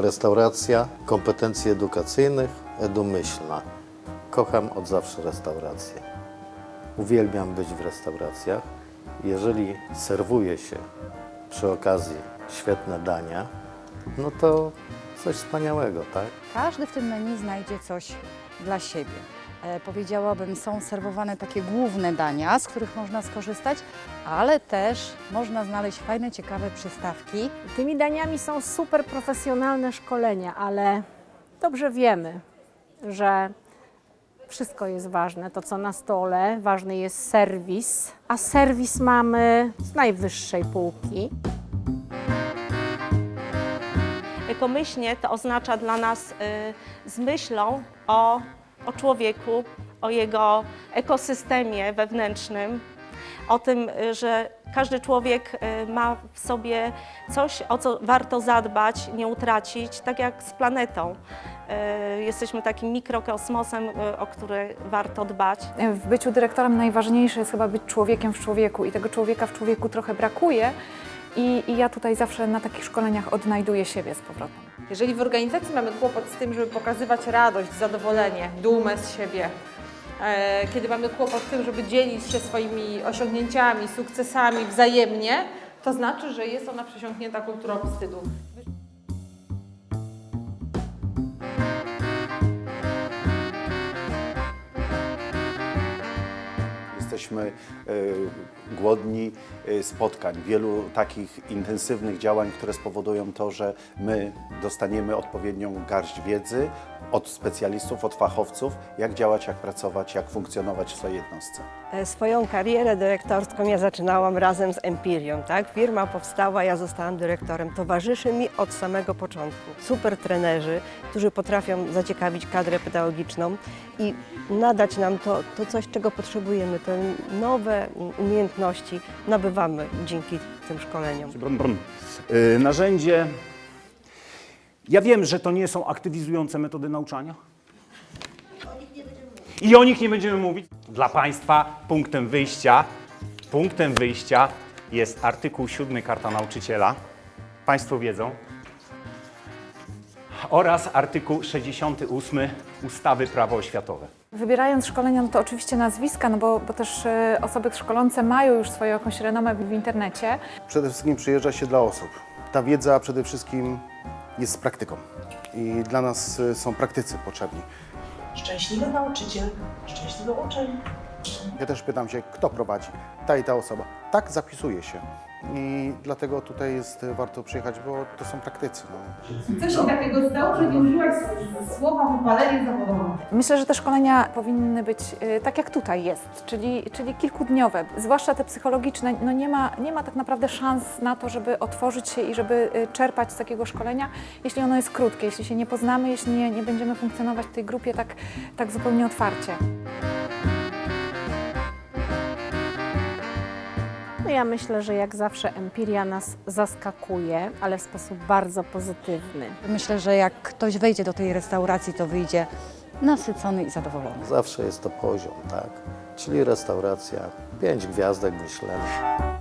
Restauracja, kompetencji edukacyjnych, edumyślna. Kocham od zawsze restauracje. Uwielbiam być w restauracjach. Jeżeli serwuje się przy okazji świetne dania, no to coś wspaniałego, tak? Każdy w tym menu znajdzie coś dla siebie. E, powiedziałabym, są serwowane takie główne dania, z których można skorzystać, ale też można znaleźć fajne, ciekawe przystawki. Tymi daniami są super profesjonalne szkolenia, ale dobrze wiemy, że wszystko jest ważne. To, co na stole, ważny jest serwis, a serwis mamy z najwyższej półki. Ekomyślnie to oznacza dla nas y, z myślą o, o człowieku, o jego ekosystemie wewnętrznym, o tym, y, że każdy człowiek y, ma w sobie coś, o co warto zadbać, nie utracić, tak jak z planetą. Y, Jesteśmy takim mikrokosmosem, o który warto dbać. W byciu dyrektorem najważniejsze jest chyba być człowiekiem w człowieku i tego człowieka w człowieku trochę brakuje. I, I ja tutaj zawsze na takich szkoleniach odnajduję siebie z powrotem. Jeżeli w organizacji mamy kłopot z tym, żeby pokazywać radość, zadowolenie, dumę z siebie, e, kiedy mamy kłopot z tym, żeby dzielić się swoimi osiągnięciami, sukcesami wzajemnie, to znaczy, że jest ona przesiąknięta kulturą wstydu. Jesteśmy e, głodni e, spotkań, wielu takich intensywnych działań, które spowodują to, że my dostaniemy odpowiednią garść wiedzy od specjalistów, od fachowców, jak działać, jak pracować, jak funkcjonować w swojej jednostce. E, Swoją karierę dyrektorską ja zaczynałam razem z Empirią, tak? Firma powstała, ja zostałam dyrektorem. Towarzyszy mi od samego początku. Super trenerzy, którzy potrafią zaciekawić kadrę pedagogiczną i nadać nam to, to coś, czego potrzebujemy, te nowe umiejętności nabywamy dzięki tym szkoleniom. Brum, brum. Y, Narzędzie. Ja wiem, że to nie są aktywizujące metody nauczania. I o nich nie będziemy mówić. Dla Państwa punktem wyjścia, punktem wyjścia jest artykuł 7 Karta Nauczyciela. Państwo wiedzą. Oraz artykuł 68 ustawy Prawo oświatowe. Wybierając szkolenia, no to oczywiście nazwiska, no bo, bo też e, osoby szkolące mają już swoją jakąś renomę w, w internecie. Przede wszystkim przyjeżdża się dla osób. Ta wiedza przede wszystkim jest z praktyką i dla nas y, są praktycy potrzebni. Szczęśliwy nauczyciel, szczęśliwy uczeń. Ja też pytam się, kto prowadzi, ta i ta osoba. Tak zapisuje się i dlatego tutaj jest y, warto przyjechać, bo to są praktycy. No. Co się takiego stało, że nie użyłaś słowa wypalenie zawodowe? Myślę, że te szkolenia powinny być e, tak jak tutaj jest, czyli, czyli kilkudniowe, zwłaszcza te psychologiczne. No nie, ma, nie ma tak naprawdę szans na to, żeby otworzyć się i żeby e, czerpać z takiego szkolenia, jeśli ono jest krótkie, jeśli się nie poznamy, jeśli nie, nie będziemy funkcjonować w tej grupie tak, tak zupełnie otwarcie. No ja myślę, że jak zawsze empiria nas zaskakuje, ale w sposób bardzo pozytywny. Myślę, że jak ktoś wejdzie do tej restauracji, to wyjdzie nasycony i zadowolony. Zawsze jest to poziom, tak? Czyli restauracja, pięć gwiazdek Michelin.